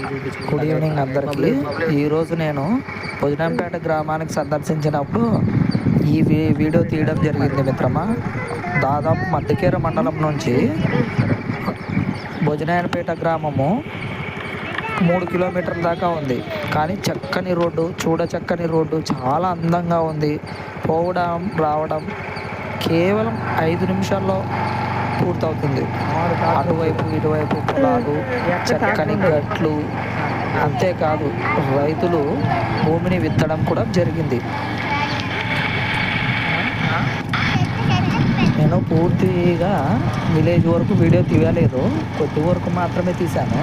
Good evening అందరికీ. ఈరోజు నేను భుజనంపేట గ్రామానికి సందర్శించినప్పుడు ఈ వీ- వీడియో తీయడం జరిగింది మిత్రమా. దాదాపు మద్దకేర మండలం నుంచి భుజనాయనపేట గ్రామము మూడు కిలోమీటర్ల దాకా ఉంది. కానీ చక్కని రోడ్డు చూడ చక్కని రోడ్డు చాలా అందంగా ఉంది. పోవడం రావడం కేవలం ఐదు నిమిషాల్లో పూర్తవుతుంది. అటువైపు ఇటువైపు పొలాలు చక్కని గట్లు. అంతేకాదు రైతులు భూమిని విత్తడం కూడా జరిగింది. నేను పూర్తిగా విలేజ్ వరకు వీడియో తీయలేదు. కొద్ది వరకు మాత్రమే తీశాను.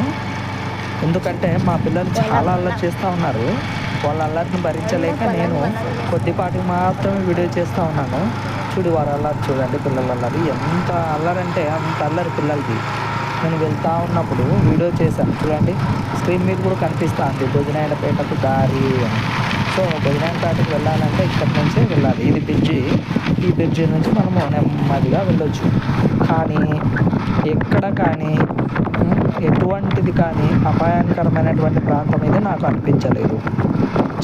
ఎందుకంటే మా పిల్లలు చాలా అల్లరి చేస్తూ ఉన్నారు. వాళ్ళ అల్లరిని భరించలేక నేను కొద్దిపాటి మాత్రమే వీడియో చేస్తూ ఉన్నాను. చూడు వారు అల్లరి చూడండి పిల్లలు అల్లరి. ఎంత అల్లరంటే అంత అల్లరి పిల్లలకి నేను వెళ్తూ ఉన్నప్పుడు వీడియో చేశాను. చూడండి స్క్రీన్ మీద కూడా కనిపిస్తూ ఉంది భోజనాయనపేటకు దారి అని. సో భోజనాయనపేటకు వెళ్ళాలంటే ఇక్కడి నుంచే వెళ్ళాలి. ఇది బ్రిడ్జి. ఈ బ్రిడ్జి నుంచి మనము నెమ్మదిగా వెళ్ళొచ్చు. కానీ ఎక్కడ కానీ ఎటువంటిది కానీ అపాయకరమైనటువంటి ప్రాంతం అయితే నాకు అనిపించలేదు.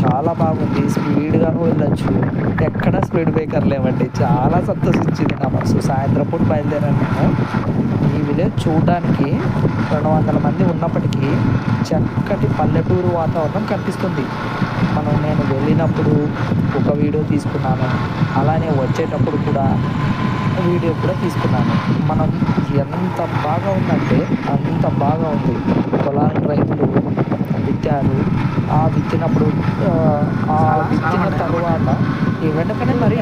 చాలా బాగుంది. స్పీడ్గా వెళ్ళొచ్చు. ఎక్కడ స్పీడ్ బ్రేకర్ లేవండి. చాలా సంతోషించింది నా మనసు. సాయంత్రం పూట బయలుదేరాను నేను. ఈ విలేజ్ చూడడానికి రెండు వందల మంది ఉన్నప్పటికీ చక్కటి పల్లెటూరు వాతావరణం కనిపిస్తుంది. మనం నేను వెళ్ళినప్పుడు ఒక వీడియో తీసుకున్నాను. అలానే వచ్చేటప్పుడు కూడా వీడియో కూడా తీసుకున్నాను. మనం ఎంత బాగా ఉందంటే అంత బాగా ఉంది. పొలాల రైతులు విత్తారు. ఆ విత్తినప్పుడు ఆ, విత్తిన తర్వాత ఈ వెంటనే మరి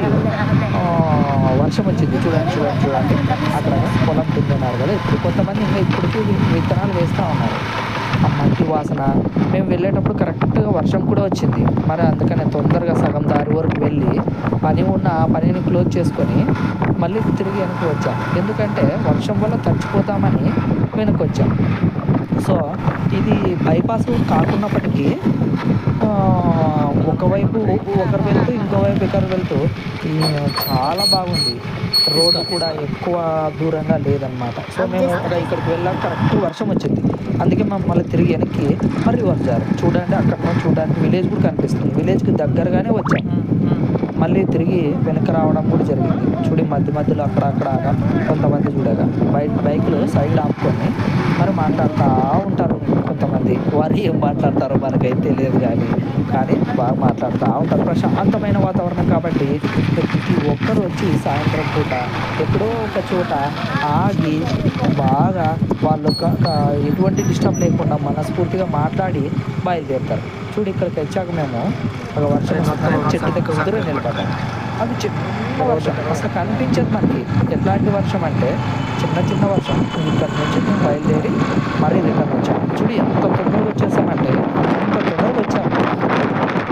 వర్షం వచ్చింది. చూడండి చూడండి చూడండి. అక్కడ పొలం దున్నున్నారు కదా ఇప్పుడు. కొంతమంది ఇంకా ఇప్పటికీ విత్తనాలు వేస్తూ ఉన్నారు. ఆ మట్టి వాసన. మేము వెళ్ళేటప్పుడు కరెక్ట్గా వర్షం కూడా వచ్చింది. మరి అందుకనే తొందరగా సగం దారి వరకు వెళ్ళి పని ఉన్న ఆ పనిని క్లోజ్ చేసుకొని మళ్ళీ తిరిగి వెనక్కి వచ్చాం. ఎందుకంటే వర్షం వల్ల తడిచిపోతామని వెనక్కి వచ్చాం. సో ఇది బైపాస్ కాకున్నప్పటికీ ఒకవైపు ఒకరు వెళ్తూ ఇంకోవైపు ఒకరు వెళ్తూ చాలా బాగుంది. రోడ్డు కూడా ఎక్కువ దూరంగా లేదనమాట సో మేము ఇక్కడికి వెళ్ళాక కరెక్ట్ వర్షం వచ్చింది. అందుకే మేము మళ్ళీ తిరిగి వెనక్కి మళ్ళీ వచ్చారు చూడండి అక్కడ చూడడానికి విలేజ్ కూడా కనిపిస్తుంది. విలేజ్కి దగ్గరగానే వచ్చాం. మళ్ళీ తిరిగి వెనక రావడం కూడా జరిగింది. చూడి మధ్య మధ్యలో అక్కడ అక్కడ కొంతమంది చూడగా బైక్ బైక్లు సైడ్ ఆపుకొని మరి మాట్లాడుతూ ఉంటారు. వారు ఏం మాట్లాడతారో మనకైతే తెలియదు కానీ కానీ బాగా మాట్లాడుతూ ఉంటారు. ప్రశాంతమైన వాతావరణం కాబట్టి ప్రతి ఒక్కరు వచ్చి సాయంత్రం పూట ఎక్కడో ఒక చోట ఆగి బాగా వాళ్ళు ఎటువంటి డిస్టర్బ్ లేకుండా మనస్ఫూర్తిగా మాట్లాడి బయలుదేరుతారు. చూడు ఇక్కడికి వచ్చాక మేము ఒక వర్షం చెట్టు దగ్గర నిలబడ్డాము అవి అది చిన్న వర్షం. అసలు కనిపించదు మనకి. ఎట్లాంటి వర్షం అంటే చిన్న చిన్న వర్షం. ఇక్కడ నుంచి మేము బయలుదేరి మరీ రిటర్న్ వచ్చాము చూడు ఎంత తొందరగా వచ్చేసామంటే అంత తొందరగా వచ్చాము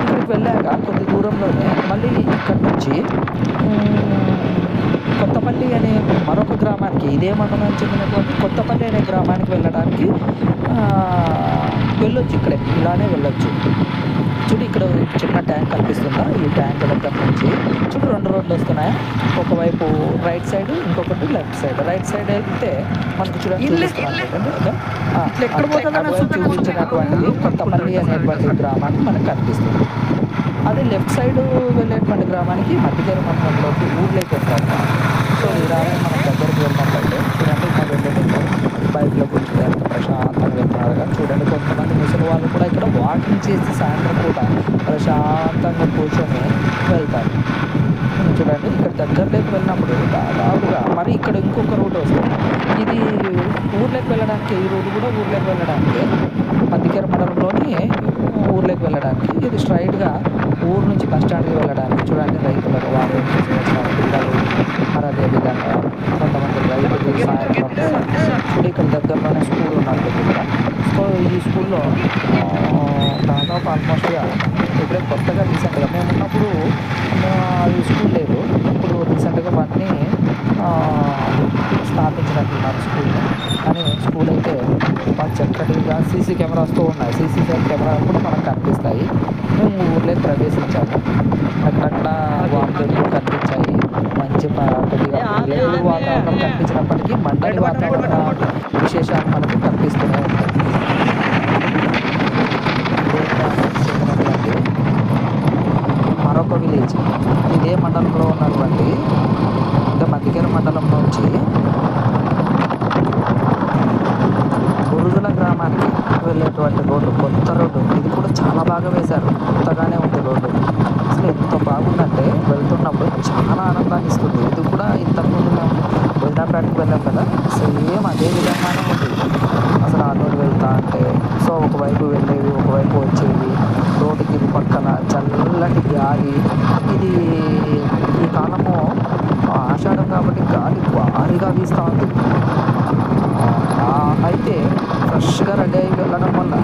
ఇక్కడికి వెళ్ళాక కొద్ది దూరంలోనే మళ్ళీ ఇక్కడ నుంచి కొత్తపల్లి అనే మరొక గ్రామానికి ఇదే మండలం చెందినటువంటి కొత్తపల్లి అనే గ్రామానికి వెళ్ళడానికి వెళ్ళొచ్చు ఇక్కడే. ఇలానే వెళ్ళొచ్చు. చూడు ఇక్కడ చిన్న ట్యాంక్ కనిపిస్తుందా? ఈ ట్యాంక్ దగ్గర నుంచి చూడు రెండు రోడ్లు వస్తున్నాయి. ఒకవైపు రైట్ సైడ్ ఇంకొకటి లెఫ్ట్ సైడ్. రైట్ సైడ్ వెళ్తే మనకు చూడండి చూపించినటువంటిది కొత్తపల్లి అనేటువంటి గ్రామానికి మనకు కనిపిస్తుంది. అదే లెఫ్ట్ సైడ్ వెళ్ళేటువంటి గ్రామానికి మధ్యకేర మండలంలోకి ఊర్లోకి వెళ్తారు సో ఇలాగే మనం దగ్గరికి వెళ్ళినట్లయితే చూడండి మా వెళ్ళేటప్పుడు బైక్లో కూర్చుని ఎంత ప్రశాంతంగా వెళ్తున్నారు కానీ చూడండి కొంతమంది ముసలి వాళ్ళు కూడా ఇక్కడ వాకింగ్ చేసి సాయంత్రం పూట ప్రశాంతంగా కూర్చొని వెళ్తారు. చూడండి ఇక్కడ దగ్గరలోకి వెళ్ళినప్పుడు దాదాపుగా మరి ఇక్కడ ఇంకొక రూట్ వస్తుంది. ఇది ఊర్లోకి వెళ్ళడానికి ఈ రోడ్డు కూడా ఊర్లోకి వెళ్ళడానికి మధ్యకేర మండలంలోని ఊర్లోకి వెళ్ళడానికి ఇది స్ట్రైట్గా ఊరు నుంచి బస్ స్టాండ్కి వెళ్ళడానికి చూడండి రైతులకు వాళ్ళు పిల్లలు. మరి అదేవిధంగా కొంతమంది రైతులు సాయంత్రం చూడు ఇక్కడ దగ్గరలోనే స్కూల్ ఉన్నట్టు కూడా ఈ స్కూల్లో దాదాపు ఆల్మోస్ట్గా ఇప్పుడే కొత్తగా రీసెంట్గా మేము ఉన్నప్పుడు ఈ స్కూల్ లేదు. ఇప్పుడు రీసెంట్గా వాటిని స్థాపించినట్టున్నారు స్కూల్ని కానీ స్కూల్ అయితే బాగా చక్కటిగా సీసీ కెమెరాస్తో ఉన్నాయి. సీసీ కెమెరా కూడా మనకు కనిపిస్తాయి. మేము ఊర్లో ప్రవేశించాము. అక్కడక్కడ వార్తలు కనిపించాయి. మంచి వాతావరణం కనిపించినప్పటికీ మండలి వాతావరణ విశేషాలు మనకు కనిపిస్తూనే ఇదే మండలంలో ఉన్నటువంటి అంటే మద్దికేర మండలం నుంచి బురుజుల గ్రామానికి వెళ్ళేటువంటి రోడ్డు కొత్త రోడ్డు. ఇది కూడా చాలా బాగా వేశారు. కొత్తగానే ఉంది రోడ్డు. అసలు ఎంత బాగుందంటే వెళ్తున్నప్పుడు చాలా ఆనందాన్ని ఇస్తుంది. ఇది కూడా ఇంతకుముందు మేము వెళ్ళినప్పటికి వెళ్ళాం కదా సేమ్ అదే విధంగానే ఉంది. అసలు ఆ రోడ్డు వెళ్తా అంటే సో ఒకవైపు వెళ్ళేవి వైపు వచ్చేది. రోడ్డుకి ఇది పక్కన చల్లటి గాలి. ఇది ఈ కాలము ఆషాఢం కాబట్టి గాలి భారీగా వీస్తూ ఉంది. అయితే ఫ్రెష్గా రెడీ అయి వెళ్ళడం వల్ల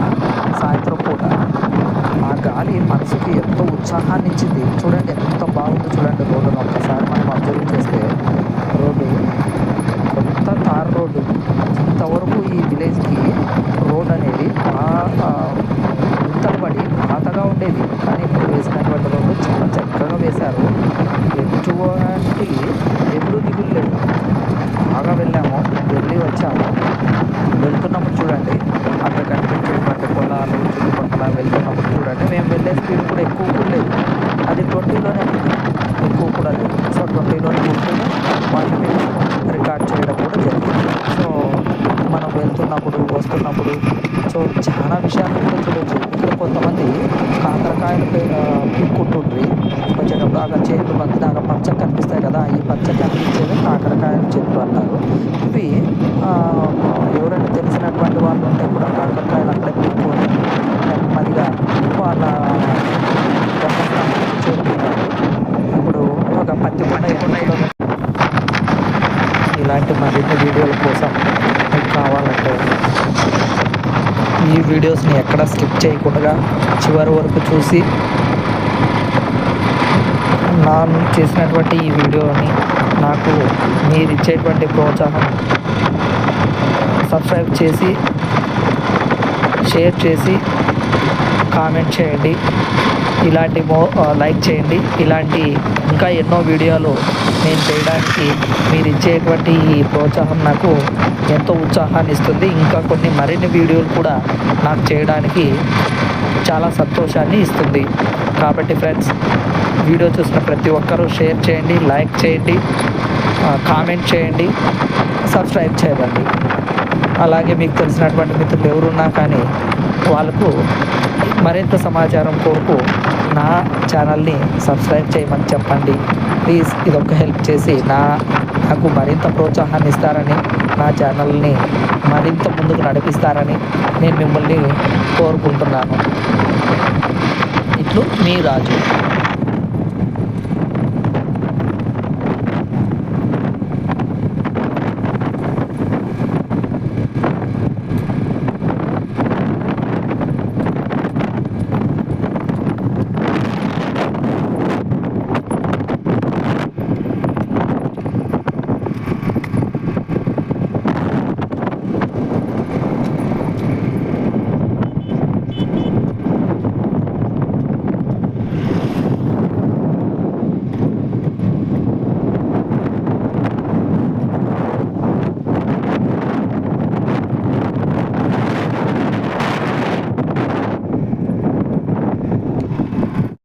సాయంత్రం పూట ఆ గాలి మనసుకి ఎంతో ఉత్సాహాన్ని ఇచ్చింది చూడండి ఎంత బాగుంది చూడండి రోడ్డును ఒక్కసారి మనం అబ్జర్వ్ చేస్తే రోడ్డు కొత్త తార్ రోడ్డు. ఇంతవరకు ఈ విలేజ్కి రోడ్ అనేది బాగా గుంతలు పడి పాతగా ఉండేది కానీ ఇప్పుడు వేసినటువంటి రోడ్డు చాలా చక్కగా వేశారు ఎటువంటి ఎప్పుడు దిగులు లేవు బాగా వెళ్ళాము వెళ్ళి వచ్చాము వెళ్తున్నప్పుడు చూడండి అక్కడ కనిపించేటువంటి పొలాలు చుట్టుపక్కల వెళ్తున్నప్పుడు చూడండి మేము వెళ్ళే స్పీడ్ కూడా ఎక్కువ కూడా లేదు అది ట్వంటీలోనే ఉంది ఎక్కువ కూడా లేదు సో ట్వంటీలోనే ఉంటూనే వాటిని రికార్డ్ చేయడం కూడా జరిగింది సో మనం వెళ్తున్నప్పుడు వస్తున్నప్పుడు సో చాలా విషయాలు కూడా చూడొచ్చు ఇక్కడ కొంతమంది కాకరకాయలు పె- ఆ, పీక్కుంటుండ్రి వచ్చేటప్పుడు అక్కడ ఇందాక పచ్చ కనిపిస్తాయి కదా ఈ పచ్చ కనిపించేది కాకరకాయల చెట్లు అంటారు ఇవి ఎవరైనా తెలిసినటువంటి వాళ్ళు ఉంటే కూడా కాకరకాయలు అక్కడే పెట్టుకొని నెమ్మదిగా వాళ్ళ చేరుకుంటారు. ఇప్పుడు ఒక పత్తి పంట ఇలాంటి మరిన్ని వీడియోల కోసం మీకు కావాలంటే ఈ వీడియోస్ని ఎక్కడ స్కిప్ చేయకుండా చివరి వరకు చూసి నా చేసినటువంటి ఈ వీడియోని నాకు మీరు ఇచ్చేటువంటి ప్రోత్సాహం సబ్స్క్రైబ్ చేసి షేర్ చేసి కామెంట్ చేయండి. ఇలాంటి మో లైక్ చేయండి. ఇలాంటి ఇంకా ఎన్నో వీడియోలు నేను చేయడానికి మీరు ఇచ్చేటువంటి ఈ ప్రోత్సాహం నాకు ఎంతో ఉత్సాహాన్ని ఇస్తుంది. ఇంకా కొన్ని మరిన్ని వీడియోలు కూడా నాకు చేయడానికి చాలా సంతోషాన్ని ఇస్తుంది. కాబట్టి ఫ్రెండ్స్ వీడియో చూసిన ప్రతి ఒక్కరూ షేర్ చేయండి లైక్ చేయండి కామెంట్ చేయండి సబ్స్క్రైబ్ చేయండి. అలాగే మీకు తెలిసినటువంటి మిత్రులు ఎవరున్నా కానీ వాళ్ళకు మరింత సమాచారం కొరకు నా ఛానల్ని సబ్స్క్రైబ్ చేయమని చెప్పండి. ప్లీజ్ ఇదొక హెల్ప్ చేసి నా నాకు మరింత ప్రోత్సాహాన్ని ఇస్తారని నా ఛానల్ని మరింత ముందుకు నడిపిస్తారని నేను మిమ్మల్ని కోరుకుంటున్నాను. ఇట్లు మీ రాజు.